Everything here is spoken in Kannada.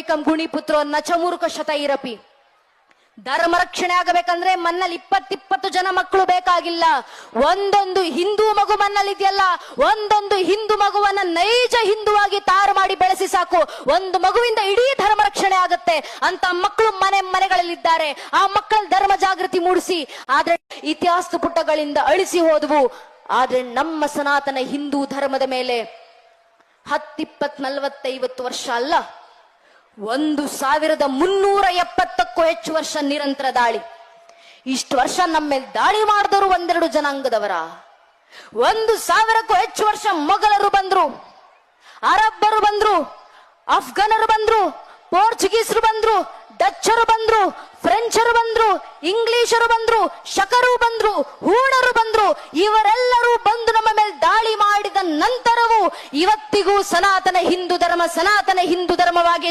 ಏಕಂ ಗುಣಿಪುತ್ರೋ ನಚಮೂರ್ಖ ಶತ ಇರಪಿ ಧರ್ಮ ರಕ್ಷಣೆ ಆಗಬೇಕಂದ್ರೆ ಮನ್ನಲ್ಲಿ ಇಪ್ಪತ್ತಿಪ್ಪತ್ತು ಜನ ಮಕ್ಕಳು ಬೇಕಾಗಿಲ್ಲ. ಒಂದೊಂದು ಹಿಂದೂ ಮಗು ಮನ್ನಲ್ಲಿ ಇದೆಯಲ್ಲ ಒಂದೊಂದು ಹಿಂದೂ ಮಗುವನ್ನ ನೈಜ ಹಿಂದುವಾಗಿ ತಾರು ಮಾಡಿ ಬೆಳೆಸಿ ಸಾಕು. ಒಂದು ಮಗುವಿಂದ ಇಡೀ ಧರ್ಮ ರಕ್ಷಣೆ ಆಗುತ್ತೆ. ಅಂತ ಮಕ್ಕಳು ಮನೆ ಮನೆಗಳಲ್ಲಿದ್ದಾರೆ. ಆ ಮಕ್ಕಳ ಧರ್ಮ ಜಾಗೃತಿ ಮೂಡಿಸಿ, ಆದ್ರೆ ಇತಿಹಾಸ ಪುಟಗಳಿಂದ ಅಳಿಸಿ ಹೋದವು. ಆದ್ರೆ ನಮ್ಮ ಸನಾತನ ಹಿಂದೂ ಧರ್ಮದ ಮೇಲೆ ಹತ್ತಿಪ್ಪತ್ ನಲ್ವತ್ತೈವತ್ತು ವರ್ಷ ಅಲ್ಲ. ಒಂದು ಸಾವಿರದ ಮುನ್ನೂರ ಎಪ್ಪತ್ತಕ್ಕೂ ಹೆಚ್ಚು ವರ್ಷ ನಿರಂತರ ದಾಳಿ. ಇಷ್ಟು ವರ್ಷ ನಮ್ಮ ಮೇಲೆ ದಾಳಿ ಮಾಡಿದವರು ಒಂದೆರಡು ಜನಾಂಗದವರ. ಒಂದು ಸಾವಿರಕ್ಕೂ ಹೆಚ್ಚು ವರ್ಷ ಮೊಘಲರು ಬಂದ್ರು, ಅರಬ್ಬರು ಬಂದ್ರು, ಅಫ್ಘಾನರು ಬಂದ್ರು, ಪೋರ್ಚುಗೀಸರು ಬಂದ್ರು, ಡಚ್ಚರು ಬಂದ್ರು, ಫ್ರೆಂಚರು ಬಂದ್ರು, ಇಂಗ್ಲಿಷರು ಬಂದ್ರು, ಶಕರು ಬಂದ್ರು, ಹೂಣರು ಬಂದ್ರು, ಇವರೆಲ್ಲರೂ ಬಂದು ನಮ್ಮ ಮೇಲೆ ದಾಳಿ ಮಾಡಿದ ನಂತರವೂ ಇವತ್ತಿಗೂ ಸನಾತನ ಹಿಂದೂ ಧರ್ಮ ಸನಾತನ ಹಿಂದೂ ಧರ್ಮವಾಗಿ